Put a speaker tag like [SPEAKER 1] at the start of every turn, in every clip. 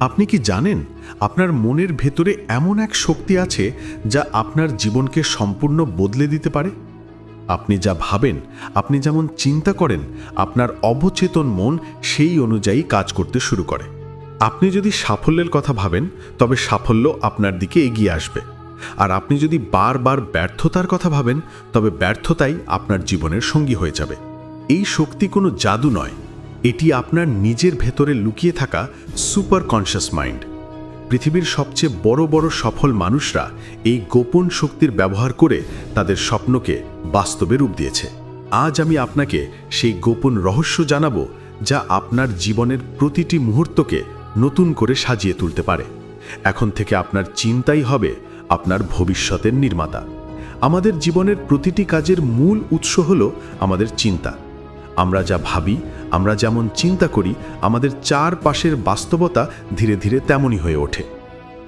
[SPEAKER 1] আপনি কি জানেন আপনার মনের ভেতরে এমন এক শক্তি আছে যা আপনার জীবনকে সম্পূর্ণ বদলে দিতে পারে? আপনি যা ভাবেন, আপনি যেমন চিন্তা করেন, আপনার অবচেতন মন সেই অনুযায়ী কাজ করতে শুরু করে। আপনি যদি সাফল্যের কথা ভাবেন, তবে সাফল্য আপনার দিকে এগিয়ে আসবে। আর আপনি যদি বারবার ব্যর্থতার কথা ভাবেন, তবে ব্যর্থতাই আপনার জীবনের সঙ্গী হয়ে যাবে। এই শক্তি কোনো জাদু নয়। এটি আপনার নিজের ভেতরে লুকিয়ে থাকা সুপার কনশাস মাইন্ড। পৃথিবীর সবচেয়ে বড় বড় সফল মানুষরা এই গোপন শক্তির ব্যবহার করে তাদের স্বপ্নকে বাস্তবে রূপ দিয়েছে। আজ আমি আপনাকে সেই গোপন রহস্য জানাব যা আপনার জীবনের প্রতিটি মুহূর্তকে নতুন করে সাজিয়ে তুলতে পারে। এখন থেকে আপনার চিন্তাই হবে আপনার ভবিষ্যতের নির্মাতা। আমাদের জীবনের প্রতিটি কাজের মূল উৎস হল আমাদের চিন্তা। আমরা যা ভাবি আমরা যেমন চিন্তা করি, আমাদের চারপাশের বাস্তবতা ধীরে ধীরে তেমনই হয়ে ওঠে।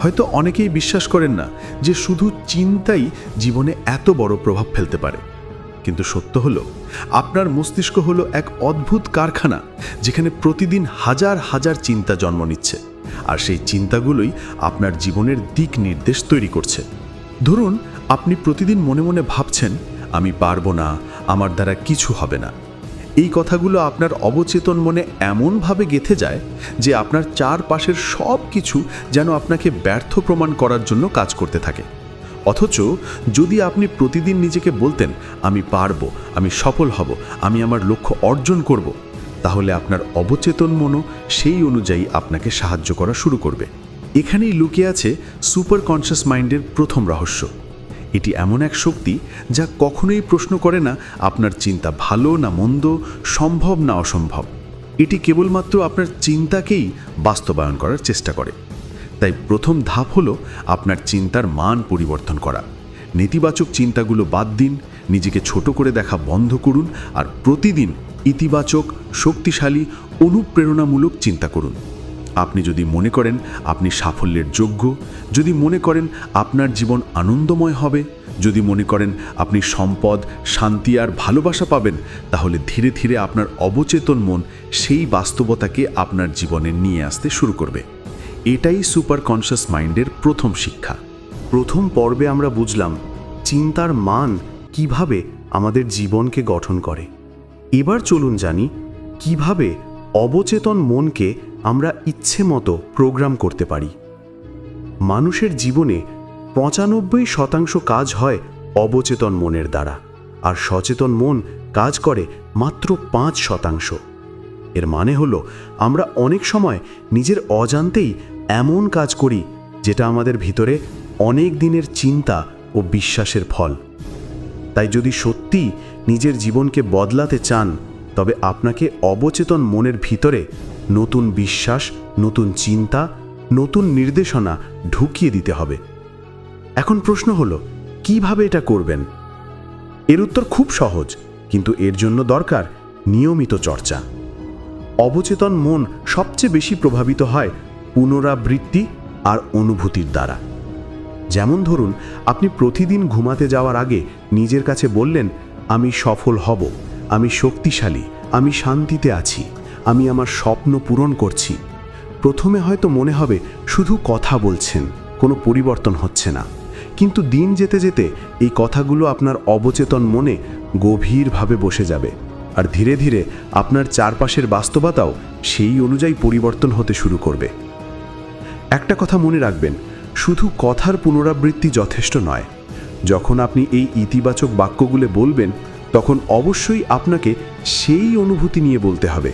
[SPEAKER 1] হয়তো অনেকেই বিশ্বাস করেন না যে শুধু চিন্তাই জীবনে এত বড় প্রভাব ফেলতে পারে। কিন্তু সত্য হলো, আপনার মস্তিষ্ক হলো এক অদ্ভুত কারখানা, যেখানে প্রতিদিন হাজার হাজার চিন্তা জন্ম নিচ্ছে। আর সেই চিন্তাগুলোই আপনার জীবনের দিক নির্দেশ তৈরি করছে। ধরুন, আপনি প্রতিদিন মনে মনে ভাবছেন, আমি পারব না, আমার দ্বারা কিছু হবে না। এই কথাগুলো আপনার অবচেতন মনে এমনভাবে গেথে যায় যে আপনার চারপাশের সব কিছু যেন আপনাকে ব্যর্থ প্রমাণ করার জন্য কাজ করতে থাকে। অথচ যদি আপনি প্রতিদিন নিজেকে বলতেন, আমি পারব, আমি সফল হব, আমি আমার লক্ষ্য অর্জন করব, তাহলে আপনার অবচেতন মনও সেই অনুযায়ী আপনাকে সাহায্য করা শুরু করবে। এখানেই লুকিয়ে আছে সুপার কনশাস মাইন্ডের প্রথম রহস্য। এটি এমন এক শক্তি যা কখনোই প্রশ্ন করে না আপনার চিন্তা ভালো না মন্দ, সম্ভব না অসম্ভব। এটি কেবলমাত্র আপনার চিন্তাকেই বাস্তবায়ন করার চেষ্টা করে। তাই প্রথম ধাপ হলো আপনার চিন্তার মান পরিবর্তন করা। নেতিবাচক চিন্তাগুলো বাদ দিন, নিজেকে ছোট করে দেখা বন্ধ করুন আর প্রতিদিন ইতিবাচক, শক্তিশালী, অনুপ্রেরণামূলক চিন্তা করুন। আপনি যদি মনে করেন আপনি সাফল্যের যোগ্য, যদি মনে করেন আপনার জীবন আনন্দময় হবে, যদি মনে করেন আপনি সম্পদ, শান্তি আর ভালোবাসা পাবেন, তাহলে ধীরে ধীরে আপনার অবচেতন মন সেই বাস্তবতাকে আপনার জীবনে নিয়ে আসতে শুরু করবে। এটাই সুপার কনশাস মাইন্ডের প্রথম শিক্ষা।
[SPEAKER 2] প্রথম পর্বে আমরা বুঝলাম চিন্তার মান কীভাবে আমাদের জীবনকে গঠন করে। এবার চলুন জানি কীভাবে অবচেতন মনকে আমরা ইচ্ছে মতো প্রোগ্রাম করতে পারি। মানুষের জীবনে পঁচানব্বই শতাংশ কাজ হয় অবচেতন মনের দ্বারা, আর সচেতন মন কাজ করে মাত্র পাঁচ শতাংশ। এর মানে হলো, আমরা অনেক সময় নিজের অজান্তেই এমন কাজ করি যেটা আমাদের ভিতরে অনেক দিনের চিন্তা ও বিশ্বাসের ফল। তাই যদি সত্যি নিজের জীবনকে বদলাতে চান তবে আপনাকে অবচেতন মনের ভিতরে নতুন বিশ্বাস, নতুন চিন্তা, নতুন নির্দেশনা ঢুকিয়ে দিতে হবে। এখন প্রশ্ন হলো, কীভাবে এটা করবেন? এর উত্তর খুব সহজ, কিন্তু এর জন্য দরকার নিয়মিত চর্চা। অবচেতন মন সবচেয়ে বেশি প্রভাবিত হয় পুনরাবৃত্তি আর অনুভূতির দ্বারা। যেমন ধরুন, আপনি প্রতিদিন ঘুমাতে যাওয়ার আগে নিজের কাছে বললেন, আমি সফল হব। আমি শক্তিশালী, আমি শান্তিতে আছি, আমি আমার স্বপ্ন পূরণ করছি। প্রথমে হয়তো মনে হবে, শুধু কথা বলছেন, কোনো পরিবর্তন হচ্ছে না। কিন্তু দিন যেতে যেতে এই কথাগুলো আপনার অবচেতন মনে গভীরভাবে বসে যাবে। আর ধীরে ধীরে আপনার চারপাশের বাস্তবতাও সেই অনুযায়ী পরিবর্তন হতে শুরু করবে। একটা কথা মনে রাখবেন, শুধু কথার পুনরাবৃত্তি যথেষ্ট নয়। যখন আপনি এই ইতিবাচক বাক্যগুলো বলবেন তখন অবশ্যই আপনাকে সেই অনুভূতি নিয়ে বলতে হবে।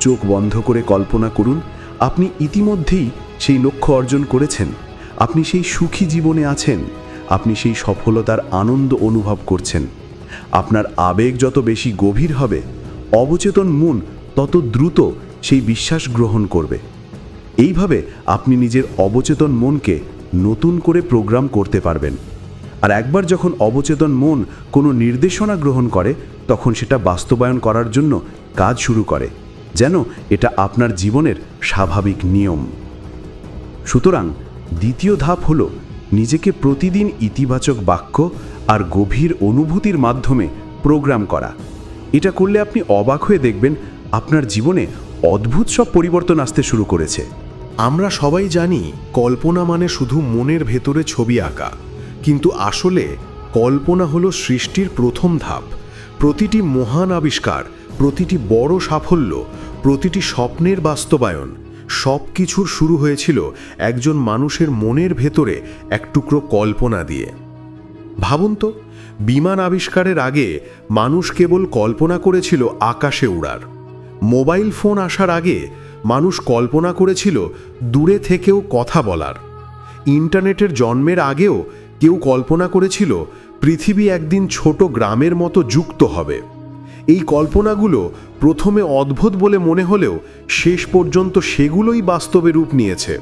[SPEAKER 2] চোখ বন্ধ করে কল্পনা করুন, আপনি ইতিমধ্যেই সেই লক্ষ্য অর্জন করেছেন। আপনি সেই সুখী জীবনে আছেন, আপনি সেই সফলতার আনন্দ অনুভব করছেন। আপনার আবেগ যত বেশি গভীর হবে, অবচেতন মন তত দ্রুত সেই বিশ্বাস গ্রহণ করবে। এইভাবে আপনি নিজের অবচেতন মনকে নতুন করে প্রোগ্রাম করতে পারবেন। আর একবার যখন অবচেতন মন কোনো নির্দেশনা গ্রহণ করে, তখন সেটা বাস্তবায়ন করার জন্য কাজ শুরু করে, যেন এটা আপনার জীবনের স্বাভাবিক নিয়ম। সুতরাং দ্বিতীয় ধাপ হল নিজেকে প্রতিদিন ইতিবাচক বাক্য আর গভীর অনুভূতির মাধ্যমে প্রোগ্রাম করা। এটা করলে আপনি অবাক হয়ে দেখবেন আপনার জীবনে অদ্ভুত সব পরিবর্তন আসতে শুরু করেছে।
[SPEAKER 1] আমরা সবাই জানি কল্পনা মানে শুধু মনের ভেতরে ছবি আঁকা। কিন্তু আসলে কল্পনা হলো সৃষ্টির প্রথম ধাপ। প্রতিটি মহান আবিষ্কার, প্রতিটি বড় সাফল্য, প্রতিটি স্বপ্নের বাস্তবায়ন সব কিছুর শুরু হয়েছিল একজন মানুষের মনের ভেতরে এক টুকরো কল্পনা দিয়ে। ভাবুন তো, বিমান আবিষ্কারের আগে মানুষ কেবল কল্পনা করেছিল আকাশে উড়ার। মোবাইল ফোন আসার আগে মানুষ কল্পনা করেছিল দূরে থেকেও কথা বলার। ইন্টারনেটের জন্মের আগেও কেউ কল্পনা করেছিল পৃথিবী একদিন ছোট গ্রামের মতো যুক্ত হবে। এই কল্পনাগুলো প্রথমে অদ্ভুত বলে মনে হলেও শেষ পর্যন্ত সেগুলোই বাস্তবে রূপ নিয়েছে।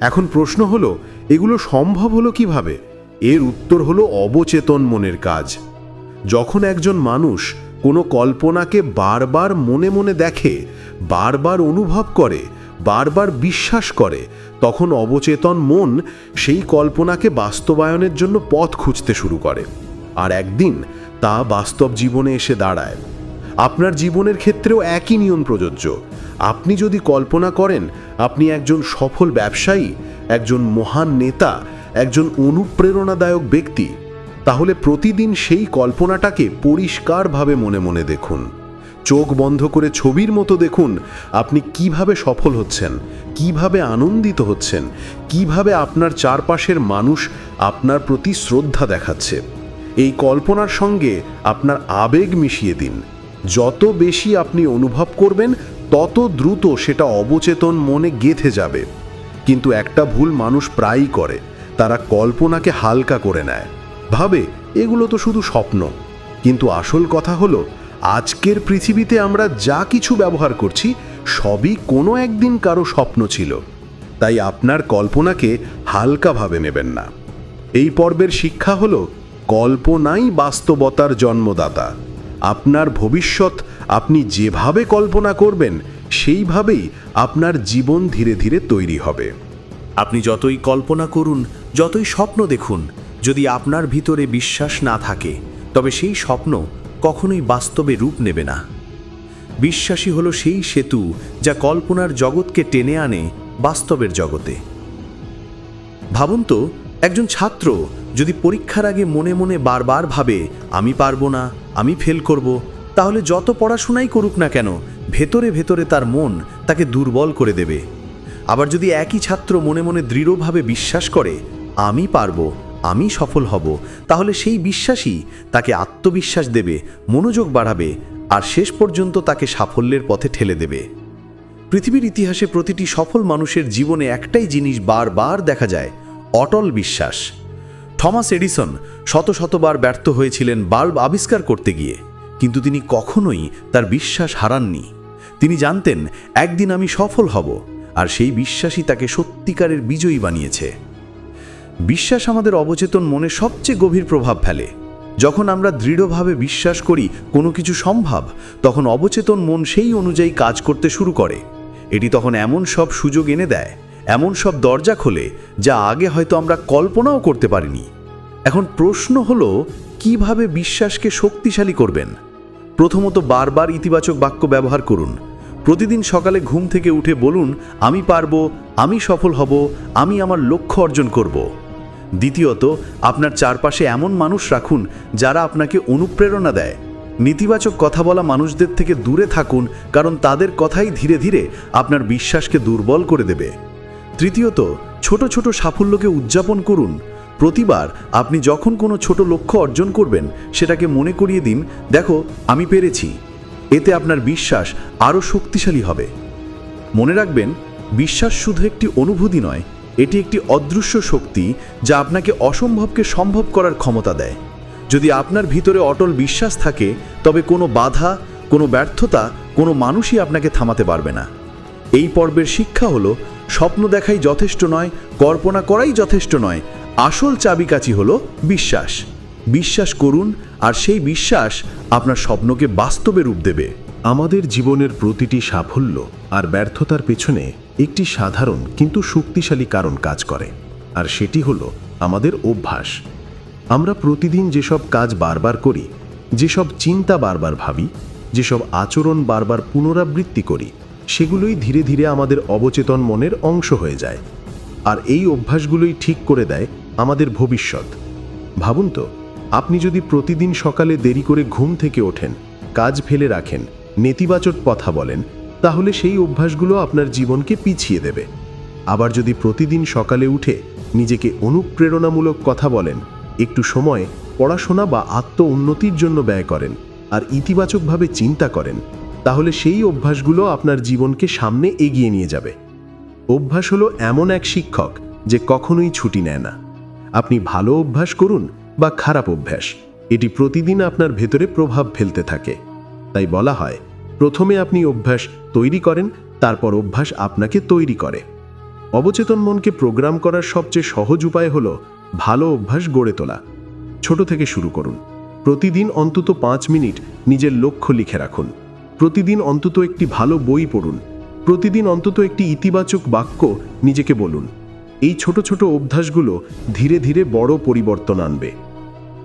[SPEAKER 1] এখন প্রশ্ন হলো, এগুলো সম্ভব হলো কীভাবে? এর উত্তর হলো অবচেতন মনের কাজ। যখন একজন মানুষ কোনো কল্পনাকে বারবার মনে মনে দেখে, বারবার অনুভব করে বারবার বিশ্বাস করে, তখন অবচেতন মন সেই কল্পনাকে বাস্তবায়নের জন্য পথ খুঁজতে শুরু করে। আর একদিন তা বাস্তব জীবনে এসে দাঁড়ায়। আপনার জীবনের ক্ষেত্রেও একই নিয়ম প্রযোজ্য। আপনি যদি কল্পনা করেন, আপনি একজন সফল ব্যবসায়ী, একজন মহান নেতা, একজন অনুপ্রেরণাদায়ক ব্যক্তি, তাহলে প্রতিদিন সেই কল্পনাটাকে পরিষ্কারভাবে মনে মনে দেখুন। চোখ বন্ধ করে ছবির মতো দেখুন আপনি কীভাবে সফল হচ্ছেন, কীভাবে আনন্দিত হচ্ছেন, কীভাবে আপনার চারপাশের মানুষ আপনার প্রতি শ্রদ্ধা দেখাচ্ছে। এই কল্পনার সঙ্গে আপনার আবেগ মিশিয়ে দিন। যত বেশি আপনি অনুভব করবেন, তত দ্রুত সেটা অবচেতন মনে গেঁথে যাবে। কিন্তু একটা ভুল মানুষ প্রায়ই করে, তারা কল্পনাকে হালকা করে নেয়। ভাবে, এগুলো তো শুধু স্বপ্ন। কিন্তু আসল কথা হলো আজকের পৃথিবীতে আমরা যা কিছু ব্যবহার করছি, সবই কোনো একদিন কারও স্বপ্ন ছিল। তাই আপনার কল্পনাকে হালকাভাবে নেবেন না। এই পর্বের শিক্ষা হল, কল্পনাই বাস্তবতার জন্মদাতা। আপনার ভবিষ্যৎ আপনি যেভাবে কল্পনা করবেন, সেইভাবেই আপনার জীবন ধীরে ধীরে তৈরি হবে।
[SPEAKER 3] আপনি যতই কল্পনা করুন, যতই স্বপ্ন দেখুন, যদি আপনার ভিতরে বিশ্বাস না থাকে, তবে সেই স্বপ্ন কখনোই বাস্তবে রূপ নেবে না। বিশ্বাসী হলো সেই সেতু যা কল্পনার জগৎকে টেনে আনে বাস্তবের জগতে। ভাবুন তো, একজন ছাত্র যদি পরীক্ষার আগে মনে মনে বারবার ভাবে, আমি পারব না, আমি ফেল করব, তাহলে যত পড়াশোনাই করুক না কেন, ভেতরে ভেতরে তার মন তাকে দুর্বল করে দেবে। আবার যদি একই ছাত্র মনে মনে দৃঢ়ভাবে বিশ্বাস করে, আমি পারব আমি সফল হব, তাহলে সেই বিশ্বাসই তাকে আত্মবিশ্বাস দেবে, মনোযোগ বাড়াবে, আর শেষ পর্যন্ত তাকে সাফল্যের পথে ঠেলে দেবে। পৃথিবীর ইতিহাসে প্রতিটি সফল মানুষের জীবনে একটাই জিনিস বারবার দেখা যায়, অটল বিশ্বাস। থমাস এডিসন শত শতবার ব্যর্থ হয়েছিলেন বাল্ব আবিষ্কার করতে গিয়ে, কিন্তু তিনি কখনোই তার বিশ্বাস হারাননি। তিনি জানতেন, একদিন আমি সফল হব, আর সেই বিশ্বাসই তাকে সত্যিকারের বিজয়ী বানিয়েছে। বিশ্বাস আমাদের অবচেতন মনে সবচেয়ে গভীর প্রভাব ফেলে। যখন আমরা দৃঢ়ভাবে বিশ্বাস করি কোনো কিছু সম্ভব, তখন অবচেতন মন সেই অনুযায়ী কাজ করতে শুরু করে। এটি তখন এমন সব সুযোগ এনে দেয়, এমন সব দরজা খোলে, যা আগে হয়তো আমরা কল্পনাও করতে পারিনি। এখন প্রশ্ন হলো, কীভাবে বিশ্বাসকে শক্তিশালী করবেন? প্রথমত বারবার ইতিবাচক বাক্য ব্যবহার করুন। প্রতিদিন সকালে ঘুম থেকে উঠে বলুন, আমি পারব, আমি সফল হব, আমি আমার লক্ষ্য অর্জন করব। দ্বিতীয়ত, আপনার চারপাশে এমন মানুষ রাখুন যারা আপনাকে অনুপ্রেরণা দেয়। নেতিবাচক কথা বলা মানুষদের থেকে দূরে থাকুন, কারণ তাদের কথাই ধীরে ধীরে আপনার বিশ্বাসকে দুর্বল করে দেবে। তৃতীয়ত, ছোট ছোট সাফল্যকে উদযাপন করুন। প্রতিবার আপনি যখন কোনো ছোট লক্ষ্য অর্জন করবেন, সেটাকে মনে করিয়ে দিন, দেখো, আমি পেরেছি। এতে আপনার বিশ্বাস আরও শক্তিশালী হবে। মনে রাখবেন, বিশ্বাস শুধু একটি অনুভূতি নয় এটি একটি অদৃশ্য শক্তি যা আপনাকে অসম্ভবকে সম্ভব করার ক্ষমতা দেয়। যদি আপনার ভিতরে অটল বিশ্বাস থাকে, তবে কোনো বাধা, কোনো ব্যর্থতা, কোনো মানুষই আপনাকে থামাতে পারবে না। এই পর্বের শিক্ষা হলো, স্বপ্ন দেখাই যথেষ্ট নয়, কল্পনা করাই যথেষ্ট নয়, আসল চাবিকাঠি হলো বিশ্বাস। বিশ্বাস করুন, আর সেই বিশ্বাস আপনার স্বপ্নকে বাস্তবে রূপ দেবে।
[SPEAKER 1] আমাদের জীবনের প্রতিটি সাফল্য আর ব্যর্থতার পেছনে একটি সাধারণ কিন্তু শক্তিশালী কারণ কাজ করে, আর সেটি হলো আমাদের অভ্যাস। আমরা প্রতিদিন যেসব কাজ বারবার করি, যেসব চিন্তা বারবার ভাবি, যেসব আচরণ বারবার পুনরাবৃত্তি করি,
[SPEAKER 2] সেগুলোই ধীরে ধীরে আমাদের অবচেতন মনের অংশ হয়ে যায়। আর এই অভ্যাসগুলোই ঠিক করে দেয় আমাদের ভবিষ্যৎ। ভাবুন তো, আপনি যদি প্রতিদিন সকালে দেরি করে ঘুম থেকে ওঠেন, কাজ ফেলে রাখেন, নেতিবাচক কথা বলেন তাহলে সেই অভ্যাসগুলো আপনার জীবনকে পিছিয়ে দেবে। আবার যদি প্রতিদিন সকালে উঠে নিজেকে অনুপ্রেরণামূলক কথা বলেন, একটু সময় পড়াশোনা বা আত্ম উন্নতির জন্য ব্যয় করেন আর ইতিবাচকভাবে চিন্তা করেন, তাহলে সেই অভ্যাসগুলো আপনার জীবনকে সামনে এগিয়ে নিয়ে যাবে। অভ্যাস হলো এমন এক শিক্ষক যে কখনোই ছুটি নেয় না। আপনি ভালো অভ্যাস করুন বা খারাপ অভ্যাস, এটি প্রতিদিন আপনার ভেতরে প্রভাব ফেলতে থাকে। তাই বলা হয় প্রথমে আপনি অভ্যাস তৈরি করেন, তারপর অভ্যাস আপনাকে তৈরি করে। অবচেতন মনকে প্রোগ্রাম করার সবচেয়ে সহজ উপায় হলো ভালো অভ্যাস গড়ে তোলা। ছোট থেকে শুরু করুন। প্রতিদিন অন্তত পাঁচ মিনিট নিজের লক্ষ্য লিখে রাখুন। প্রতিদিন অন্তত একটি ভালো বই পড়ুন। প্রতিদিন অন্তত একটি ইতিবাচক বাক্য নিজেকে বলুন। এই ছোট ছোট অভ্যাসগুলো ধীরে ধীরে বড় পরিবর্তন আনবে।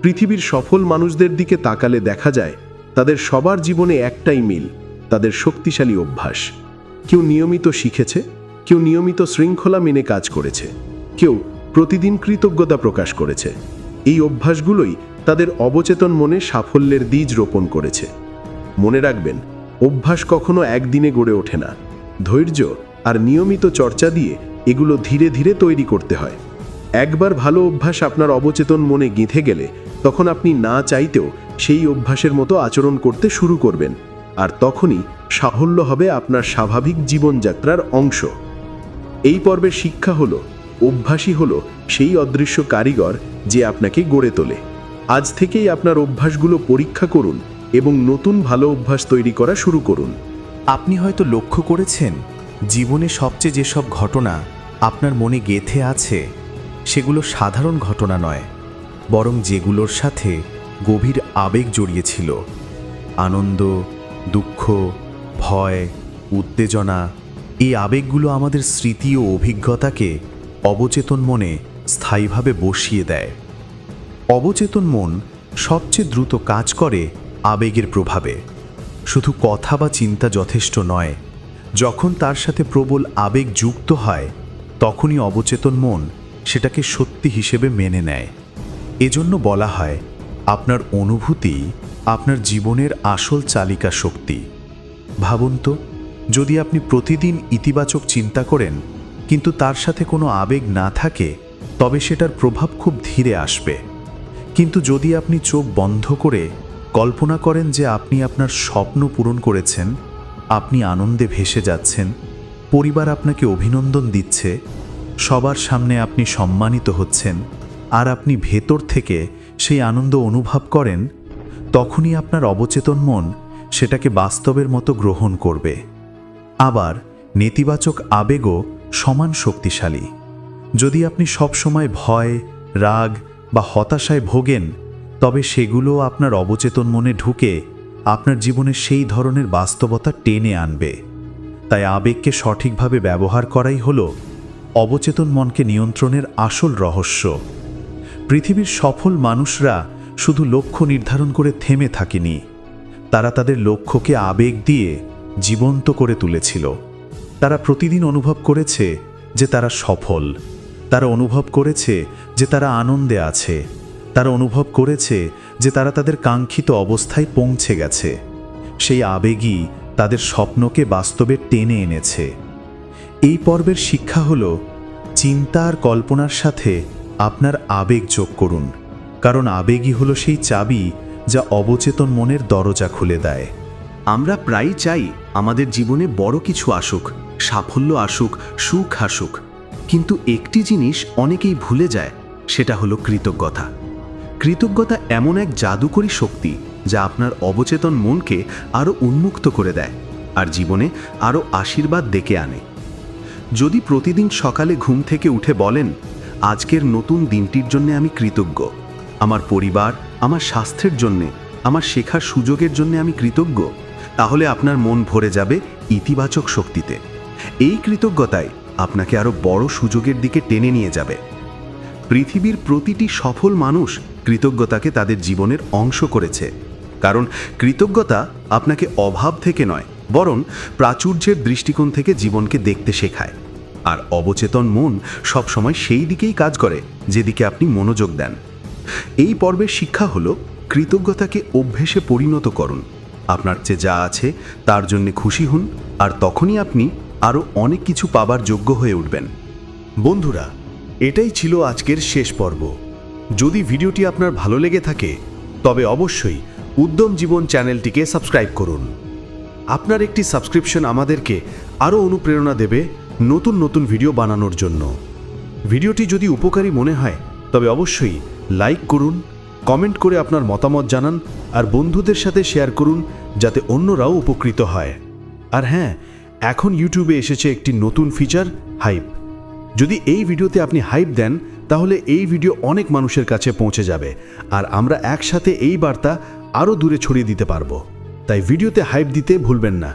[SPEAKER 2] পৃথিবীর সফল মানুষদের দিকে তাকালে দেখা যায়, তাদের সবার জীবনে একটাই মিল। তাদের শক্তিশালী অভ্যাস। কেউ নিয়মিত শিখেছে, কেউ নিয়মিত শৃঙ্খলা মেনে কাজ করেছে, কেউ প্রতিদিন কৃতজ্ঞতা প্রকাশ করেছে। এই অভ্যাসগুলোই তাদের অবচেতন মনে সাফল্যের বীজ রোপণ করেছে। মনে রাখবেন, অভ্যাস কখনো একদিনে গড়ে ওঠে না। ধৈর্য আর নিয়মিত চর্চা দিয়ে এগুলো ধীরে ধীরে তৈরি করতে হয়। একবার ভালো অভ্যাস আপনার অবচেতন মনে গেঁথে গেলে তখন আপনি না চাইতেও সেই অভ্যাসের মতো আচরণ করতে শুরু করবেন। আর তখনই সাফল্য হবে আপনার স্বাভাবিক জীবনযাত্রার অংশ। এই পর্বের শিক্ষা হলো, অভ্যাসই হলো সেই অদৃশ্য কারিগর যে আপনাকে গড়ে তোলে। আজ থেকেই আপনার অভ্যাসগুলো পরীক্ষা করুন এবং নতুন ভালো অভ্যাস তৈরি করা শুরু করুন।
[SPEAKER 3] আপনি হয়তো লক্ষ্য করেছেন, জীবনে সবচেয়ে যেসব ঘটনা আপনার মনে গেথে আছে, সেগুলো সাধারণ ঘটনা নয়, বরং যেগুলোর সাথে গভীর আবেগ জড়িয়েছিল আনন্দ দুঃখ, ভয়, উত্তেজনা, এই আবেগগুলো আমাদের স্মৃতি ও অভিজ্ঞতাকে অবচেতন মনে স্থায়ীভাবে বসিয়ে দেয়। অবচেতন মন সবচেয়ে দ্রুত কাজ করে আবেগের প্রভাবে। শুধু কথা বা চিন্তা যথেষ্ট নয়, যখন তার সাথে প্রবল আবেগ যুক্ত হয়, তখনই অবচেতন মন সেটাকে সত্যি হিসেবে মেনে নেয়। এজন্য বলা হয়, আপনার অনুভূতি আপনার জীবনের আসল চালিকা শক্তি। ভাবুন তো, যদি আপনি প্রতিদিন ইতিবাচক চিন্তা করেন, কিন্তু তার সাথে কোনো আবেগ না থাকে, তবে সেটার প্রভাব খুব ধীরে আসবে। কিন্তু যদি আপনি চোখ বন্ধ করে কল্পনা করেন যে আপনি আপনার স্বপ্ন পূরণ করেছেন, আপনি আনন্দে ভেসে যাচ্ছেন, পরিবার আপনাকে অভিনন্দন দিচ্ছে, সবার সামনে আপনি সম্মানিত হচ্ছেন, আর আপনি ভেতর থেকে সেই আনন্দ অনুভব করেন তখনই আপনার অবচেতন মন সেটাকে বাস্তবের মতো গ্রহণ করবে। আবার নেতিবাচক আবেগও সমান শক্তিশালী। যদি আপনি সবসময় ভয়, রাগ বা হতাশায় ভোগেন, তবে সেগুলো আপনার অবচেতন মনে ঢুকে আপনার জীবনে সেই ধরনের বাস্তবতা টেনে আনবে। তাই আবেগকে সঠিকভাবে ব্যবহার করাই হল অবচেতন মনকে নিয়ন্ত্রণের আসল রহস্য। পৃথিবীর সফল মানুষরা শুধু লক্ষ্য নির্ধারণ করে থেমে থাকেনি। তারা তাদের লক্ষ্যকে আবেগ দিয়ে জীবন্ত করে তুলেছিল। তারা প্রতিদিন অনুভব করেছে যে তারা সফল। তারা অনুভব করেছে যে তারা আনন্দে আছে। তারা অনুভব করেছে যে তারা তাদের কাঙ্ক্ষিত অবস্থায় পৌঁছে গেছে। সেই আবেগই তাদের স্বপ্নকে বাস্তবে টেনে এনেছে। এই পর্বের শিক্ষা হল, চিন্তা আর কল্পনার সাথে আপনার আবেগ যোগ করুন। কারণ আবেগই হলো সেই চাবি যা অবচেতন মনের দরজা খুলে দেয়।
[SPEAKER 2] আমরা প্রায়ই চাই আমাদের জীবনে বড় কিছু আসুক, সাফল্য আসুক, সুখ আসুক। কিন্তু একটি জিনিস অনেকেই ভুলে যায়, সেটা হলো কৃতজ্ঞতা। কৃতজ্ঞতা এমন এক জাদুকরী শক্তি যা আপনার অবচেতন মনকে আরও উন্মুক্ত করে দেয় আর জীবনে আরও আশীর্বাদ ডেকে আনে। যদি প্রতিদিন সকালে ঘুম থেকে উঠে বলেন, আজকের নতুন দিনটির জন্য আমি কৃতজ্ঞ। আমার পরিবার, আমার স্বাস্থ্যের জন্যে, আমার শেখার সুযোগের জন্য আমি কৃতজ্ঞ। তাহলে আপনার মন ভরে যাবে ইতিবাচক শক্তিতে। এই কৃতজ্ঞতায় আপনাকে আরও বড় সুযোগের দিকে টেনে নিয়ে যাবে। পৃথিবীর প্রতিটি সফল মানুষ কৃতজ্ঞতাকে তাদের জীবনের অংশ করেছে। কারণ কৃতজ্ঞতা আপনাকে অভাব থেকে নয়, বরং প্রাচুর্যের দৃষ্টিকোণ থেকে জীবনকে দেখতে শেখায়। আর অবচেতন মন সবসময় সেই দিকেই কাজ করে, যেদিকে আপনি মনোযোগ দেন। এই পর্বের শিক্ষা হল কৃতজ্ঞতাকে অভ্যেসে পরিণত করুন। আপনার চেয়ে যা আছে তার জন্য খুশি হন আর তখনই আপনি আরও অনেক কিছু পাবার যোগ্য হয়ে উঠবেন।
[SPEAKER 1] বন্ধুরা, এটাই ছিল আজকের শেষ পর্ব। যদি ভিডিওটি আপনার ভালো লেগে থাকে, তবে অবশ্যই উদ্যম জীবন চ্যানেলটিকে সাবস্ক্রাইব করুন। আপনার একটি সাবস্ক্রিপশন আমাদেরকে আরও অনুপ্রেরণা দেবে নতুন নতুন ভিডিও বানানোর জন্য। ভিডিওটি যদি উপকারী মনে হয়, তবে অবশ্যই লাইক করুন, কমেন্ট করে আপনার মতামত জানান আর বন্ধুদের সাথে শেয়ার করুন যাতে অন্যরাও উপকৃত হয়। আর হ্যাঁ এখন ইউটিউবে এসেছে একটি নতুন ফিচার হাইপ যদি এই ভিডিওতে আপনি হাইপ দেন, তাহলে এই ভিডিও অনেক মানুষের কাছে পৌঁছে যাবে আর আমরা একসাথে এই বার্তা আরও দূরে ছড়িয়ে দিতে পারব। তাই ভিডিওতে হাইপ দিতে ভুলবেন না।